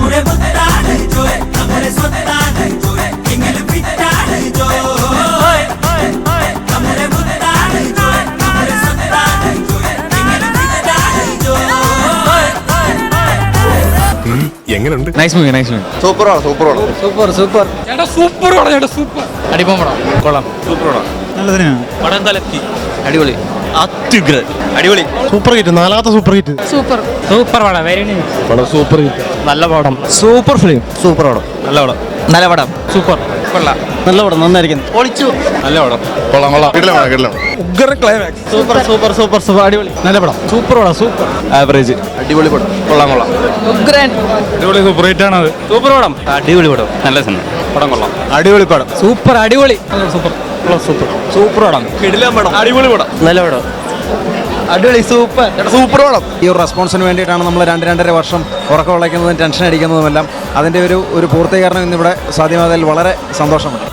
നമ്മുടെ മുത്താണ് ജോയ് നമ്മുടെ സ്വത്താണ് ജോയ് എങ്ങനെ ഫിറ്റാണ് ജോയ്. നമ്മുടെ മുത്താണ് ജോയ് നമ്മുടെ സ്വത്താണ് ജോയ് എങ്ങനെ ഫിറ്റാണ് ജോയ്. എങ്ങനെയുണ്ട് നൈസ് മൂവി നൈസ് മൂവി സൂപ്പറാണ് സൂപ്പറാണ്. Super super. ചേട്ടാ സൂപ്പർ പടം ചേട്ടാ സൂപ്പർ. അടിപ്പം പടം. കൊള്ളാം പടം തലത്തി അടിപൊളി. അത്യുഗ്രൻ. അടിപൊളി. സൂപ്പർ ഹിറ്റ് നാലാമത്തെ സൂപ്പർ ഹിറ്റ്. സൂപ്പർ. സൂപ്പർ പടം വെരി നൈസ് പടം സൂപ്പർ ഹിറ്റ്. നല്ല പടം. സൂപ്പർ ഫിലിം സൂപ്പർ പടം. നല്ല പടം. നല്ല പടം. സൂപ്പർ. കൊള്ളാം. നല്ല പടം നന്നായിരിക്കും പൊളിച്ചു. നല്ല പടം. കൊള്ളാം കൊള്ളാം. കിടലാണ് കിടലാണ് ഉഗ്ര climax super super super super. അടിപൊളി. നല്ല പടം. സൂപ്പർ പടം സൂപ്പർ. ആവറേജ് അടിപൊളി പടം. കൊള്ളാം കൊള്ളാം. ഉഗ്രൻ. അടിപൊളി സൂപ്പർ ഹിറ്റ് ആണ് അത് സൂപ്പർ പടം. അടിപൊളി പടം. നല്ല സിനിമ പടം കൊള്ളാം. അടിപൊളി പടം. സൂപ്പർ അടിപൊളി. സൂപ്പർ. സൂപ്പർ സൂപ്പർ പടം. കിടിലം പടം. അടിപൊളി പടം. നല്ല പടം. അടിപൊളി സൂപ്പർ സൂപ്പർ പടം. ഈ ഒരു റെസ്പോൺസിന് വേണ്ടിയിട്ടാണ് നമ്മൾ രണ്ട് രണ്ടര വർഷം ഉറക്കം വിളയ്ക്കുന്നതും ടെൻഷൻ അടിക്കുന്നതുമെല്ലാം അതിന്റെ ഒരു ഒരു പൂർത്തീകരണം ഇന്നിവിടെ സാധ്യമായതിൽ വളരെ സന്തോഷമുണ്ട്.